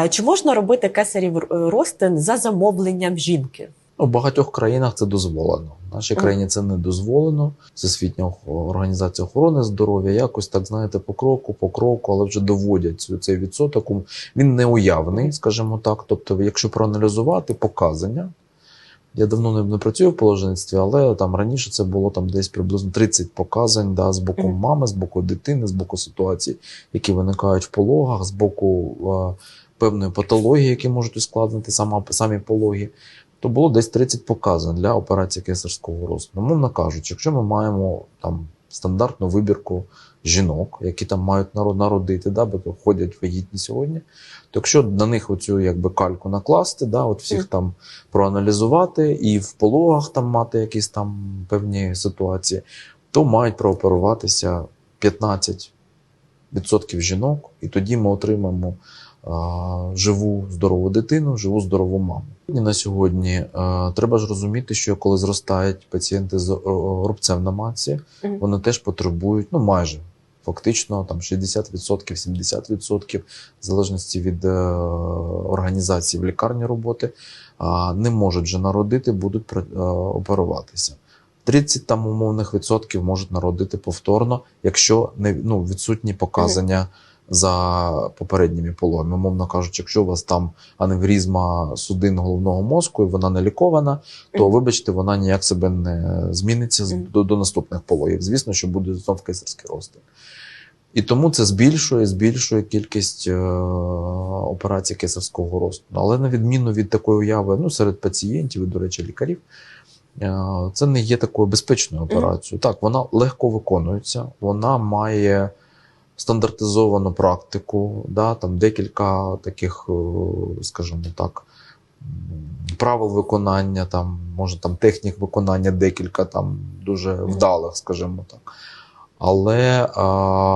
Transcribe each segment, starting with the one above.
А Чи можна робити кесарів ростин розтин за замовленням жінки? У багатьох країнах це дозволено. В нашій mm. країні це не дозволено. Всесвітня організація охорони здоров'я якось так знаєте по кроку, по кроку, але вже доводять цю- цей відсоток. Він неуявний, скажімо так. Тобто, якщо проаналізувати показання, я давно не, не працюю в положенстві, але там раніше це було там десь приблизно 30 показань да, з боку мами, з боку дитини, з боку ситуацій, які виникають в пологах, з боку е, певної патології, які можуть ускладнити сама, самі пологи. То було десь 30 показань для операції кесарського розтину. Мовно кажучи, якщо ми маємо там стандартну вибірку жінок, які там мають народити, да, бо то ходять вагітні сьогодні, то якщо на них оцю якби кальку накласти, да, от всіх там проаналізувати і в пологах там мати якісь там певні ситуації, то мають прооперуватися 15% жінок, і тоді ми отримаємо живу здорову дитину, живу здорову маму. На сьогодні треба ж розуміти, що коли зростають пацієнти з рубцем на матці, вони теж потребують, ну майже фактично там 60%, 70%, в залежності від е, організації в лікарні роботи, не можуть вже народити, будуть е, оперуватися. 30 там умовних відсотків можуть народити повторно, якщо не ну, відсутні показання за попередніми пологами. Умовно кажучи, якщо у вас там аневрізма судин головного мозку і вона не лікована, то вибачте, вона ніяк себе не зміниться до, до наступних пологів. Звісно, що буде знов кесарський розтин. І тому це збільшує, збільшує кількість е, операцій кесарського розтину. Але на відміну від такої уяви, ну серед пацієнтів і, до речі, лікарів, е, це не є такою безпечною операцією. Так, вона легко виконується, вона має стандартизовану практику, да, там декілька таких, е, скажімо так, правил виконання, там, може там технік виконання декілька там дуже вдалих, скажімо так. Але а,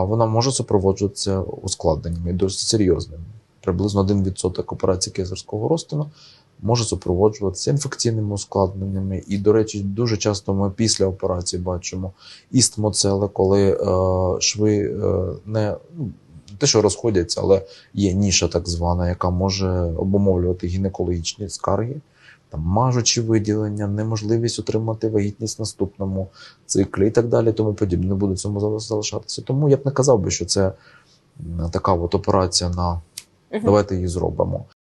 вона може супроводжуватися ускладненнями і досить серйозними. Приблизно 1% операцій кесарського розтину може супроводжуватися інфекційними ускладненнями. І, до речі, дуже часто ми після операції бачимо істмоцели, коли е, шви е, не ну, те, що розходяться, але є ніша так звана, яка може обумовлювати гінекологічні скарги. Там мажучі виділення, неможливість отримати вагітність в наступному циклі і так далі, тому подібне не буде цьому залишатися. Тому я б не казав би, що це така от операція на давайте її зробимо.